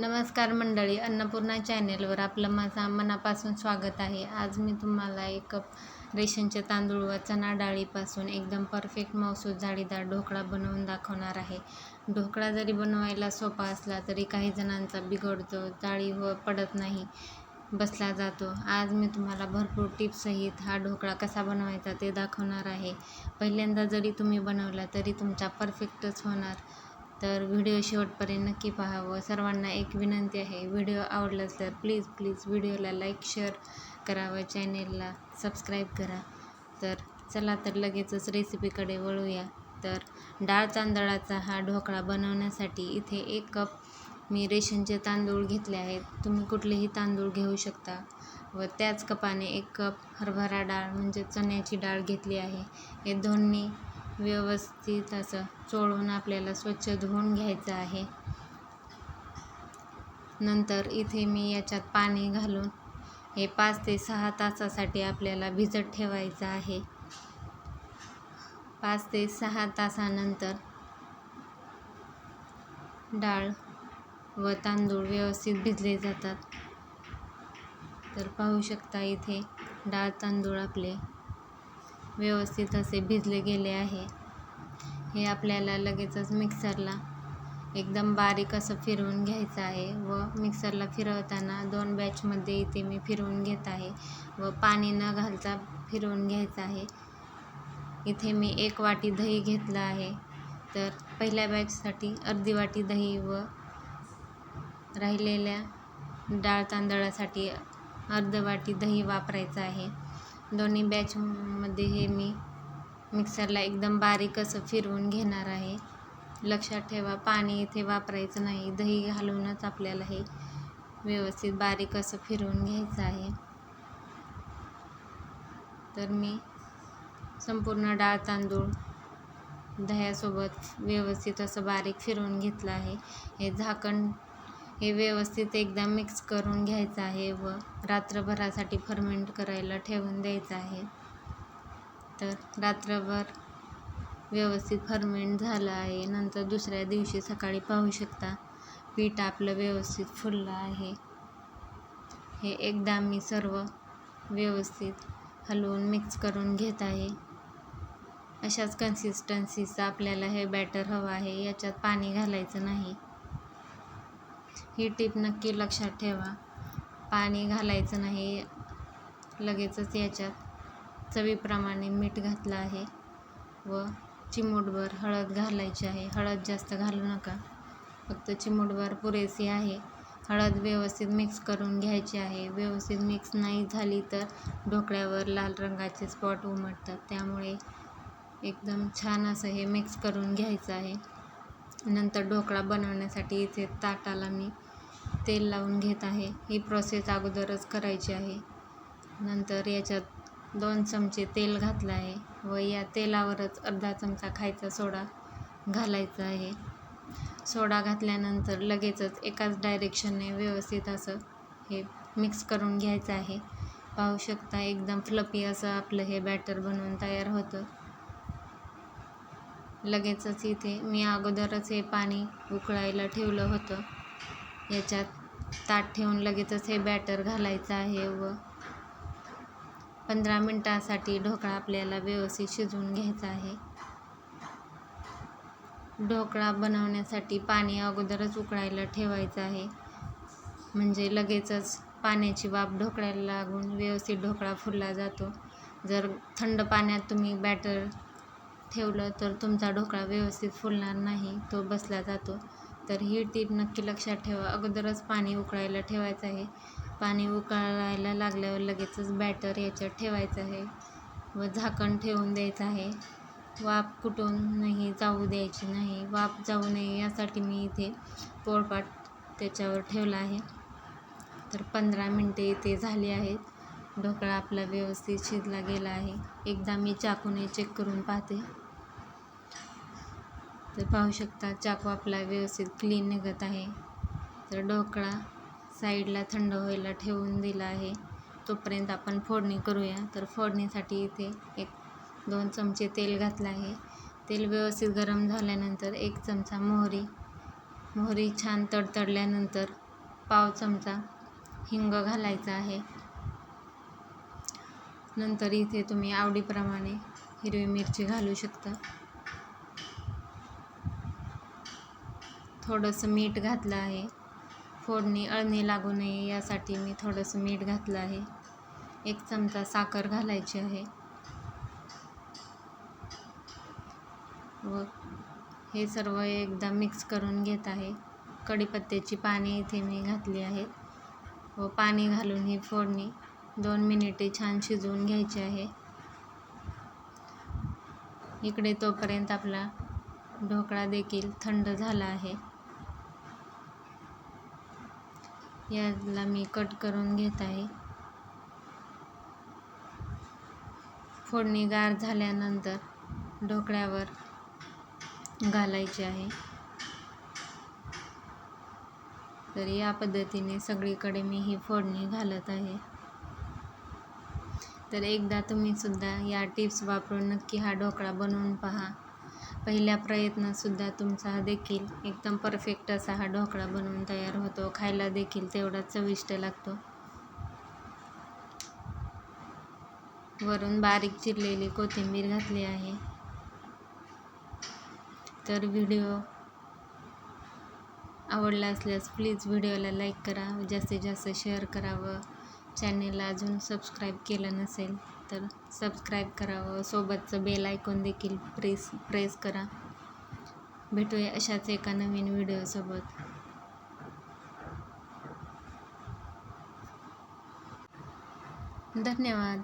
नमस्कार मंडळी अन्नपूर्णा चॅनेलवर आपलं माझा मनापासून स्वागत आहे. आज मी तुम्हाला एक कप रेशनचे तांदूळ व चणा डाळीपासून एकदम परफेक्ट मौसूद जाळीदार ढोकळा बनवून दाखवणार आहे. ढोकळा जरी बनवायला सोपा असला तरी काही जणांचा बिघडतो जाळी व पडत नाही बसला जातो. आज मी तुम्हाला भरपूर टिप्ससहित हा ढोकळा कसा बनवायचा ते दाखवणार आहे. पहिल्यांदा जरी तुम्ही बनवला तरी तुमचा परफेक्टच होणार. तर व्हिडिओ शेवटपर्यंत नक्की पहावं. सर्वांना एक विनंती आहे व्हिडिओ आवडलाच तर प्लीज प्लीज व्हिडिओला लाईक शेअर करा व चॅनेलला सबस्क्राईब करा. तर चला तर लगेचच रेसिपीकडे वळूया. तर डाळ तांदळाचा हा ढोकळा बनवण्यासाठी इथे एक कप मी रेशनचे तांदूळ घेतले आहेत. तुम्ही कुठलेही तांदूळ घेऊ शकता व त्याच कपाने एक कप हरभरा डाळ म्हणजे चण्याची डाळ घेतली आहे. हे दोन्ही व्यवस्थित असं चोळून आपल्याला स्वच्छ धुवून घ्यायचं आहे. नंतर इथे मी याच्यात पाणी घालून हे पाच ते सहा तासासाठी आपल्याला भिजत ठेवायचं आहे. पाच ते सहा तासानंतर डाळ व तांदूळ व्यवस्थित भिजले जातात. तर पाहू शकता इथे डाळ तांदूळ आपले व्यवस्थित असे भिजले गेले आहे. हे आपल्याला लगेचच मिक्सरला एकदम बारीक असं फिरवून घ्यायचं आहे व मिक्सरला फिरवताना दोन बॅचमध्ये इथे मी फिरवून घेत आहे व पाणी न घालता फिरवून घ्यायचं आहे. इथे मी एक वाटी दही घेतलं आहे. तर पहिल्या बॅचसाठी अर्धी वाटी दही व राहिलेल्या डाळ तांदळासाठी अर्ध वाटी दही वापरायचं आहे. दोन्ही बॅचमध्ये हे मी मिक्सरला एकदम बारीक असं फिरवून घेणार आहे. लक्षात ठेवा पाणी इथे वापरायचं नाही. दही घालूनच आपल्याला हे व्यवस्थित बारीक असं फिरवून घ्यायचं आहे. तर मी संपूर्ण डाळ तांदूळ दह्यासोबत व्यवस्थित असं बारीक फिरवून घेतलं आहे. हे झाकण हे व्यवस्थित एकदा मिक्स करून घ्यायचं आहे व रात्रभरासाठी फर्मेंट करायला ठेवून द्यायचं आहे. तर रात्रभर व्यवस्थित फर्मेंट झालं आहे. नंतर दुसऱ्या दिवशी सकाळी पाहू शकता पीठ आपलं व्यवस्थित फुललं आहे. हे एकदा मी सर्व व्यवस्थित हलवून मिक्स करून घेत आहे. अशाच कन्सिस्टन्सीचं आपल्याला हे बॅटर हवं आहे. याच्यात पाणी घालायचं नाही. ही टीप नक्की लक्षात ठेवा. पाणी घालायचं नाही लगेचच याच्यात चवीप्रमाणे मीठ घातलं आहे व चिमूटभर हळद घालायची आहे. हळद जास्त घालू नका. फक्त चिमूटभर पुरेसी आहे. हळद व्यवस्थित मिक्स करून घ्यायची आहे. व्यवस्थित मिक्स नाही झाली तर ढोकळ्यावर लाल रंगाचे स्पॉट उमटतात. त्यामुळे एकदम छान असं हे मिक्स करून घ्यायचं आहे. नंतर ढोकळा बनवण्यासाठी इथे ताटाला मी तेल लावून घेत आहे. ही प्रोसेस अगोदरच करायची आहे. नंतर याच्यात दोन चमचे तेल घातलं आहे व या तेलावरच अर्धा चमचा खायचा सोडा घालायचा आहे. सोडा घातल्यानंतर लगेचच एकाच डायरेक्शनने व्यवस्थित असं हे मिक्स करून घ्यायचं आहे. पाहू शकता एकदम फ्लपी असं आपलं हे बॅटर बनवून तयार होतं. लगेचच इथे मी अगोदरच हे पाणी उकळायला ठेवलं होतं. याच्यात ताट ठेवून लगेचच हे बॅटर घालायचं आहे व पंधरा मिनटासाठी ढोकळा आपल्याला व्यवस्थित शिजवून घ्यायचा आहे. ढोकळा बनवण्यासाठी पाणी अगोदरच उकळायला ठेवायचं आहे. म्हणजे लगेचच पाण्याची वाफ ढोकळ्याला लागून व्यवस्थित ढोकळा फुलला जातो. जर थंड पाण्यात तुम्ही बॅटर ठेवलं तर तुमचा ढोकळा व्यवस्थित फुलणार नाही तो बसला जातो. तर ही टीप नक्की लक्षात ठेवा. अगोदरच पाणी उकळायला ठेवायचं आहे. पाणी उकळायला लागल्यावर लगेचच बॅटर याच्यात ठेवायचं आहे व झाकण ठेवून द्यायचं आहे. वाफ कुठूनही जाऊ द्यायची नाही. वाफ जाऊ नये यासाठी मी इथे पोळपाट त्याच्यावर ठेवला आहे. तर पंधरा मिनटे इथे झाली आहेत. ढोकळा आपला व्यवस्थित शिजला गेला आहे. एकदा मी चाकूने चेक करून पाहते. तर पाहू शकता चाकू आपला व्यवस्थित क्लीन निघत आहे. तर ढोकळा साईडला थंड व्हायला ठेवून दिला आहे. तोपर्यंत आपण फोडणी करूया. तर फोडणीसाठी इथे एक दोन चमचे तेल घातलं आहे. तेल व्यवस्थित गरम झाल्यानंतर एक चमचा मोहरी. मोहरी छान तडतडल्यानंतर पाव चमचा हिंग घालायचा आहे. नंतर इथे तुम्ही आवडीप्रमाणे हिरवी मिरची घालू शकता. थोडंसं मीठ घातलं आहे. फोडणी अळणी लागू नये यासाठी मी थोडंसं मीठ घातलं आहे. एक चमचा साखर घालायची आहे. व हे सर्व एकदा मिक्स करून घेत आहे. कढीपत्त्याची पाने इथे मी घातली आहेत. व पाणी घालून ही फोडणी दोन मिनिटे छान शिजवून घ्यायची आहे. इकडे तोपर्यंत आपला ढोकळा देखील थंड झाला आहे. याला मी कट करून घेत आहे. फोडणी गार झाल्यानंतर ढोकळ्यावर घालायची आहे. तर या पद्धतीने सगळीकडे मी ही फोडणी घालत आहे. तर एकदा तुम्ही सुद्धा या टिप्स वापरून नक्की हा ढोकळा बनवून पहा. पहिल्या प्रयत्नातसुद्धा तुमचा हा देखील एकदम परफेक्ट असा हा ढोकळा बनवून तयार होतो. खायला देखील तेवढाच चविष्ट लागतो. वरून बारीक चिरलेली कोथिंबीर घातली आहे. तर व्हिडिओ आवडला असल्यास प्लीज व्हिडिओला लाईक करा जास्तीत जास्त शेअर करावं चॅनेलला अजून सबस्क्राईब केलं नसेल तर सबस्क्राईब करावं सोबतचं बेल आयकॉन देखील प्रेस प्रेस करा. भेटूया अशाच एका नवीन व्हिडिओसोबत धन्यवाद.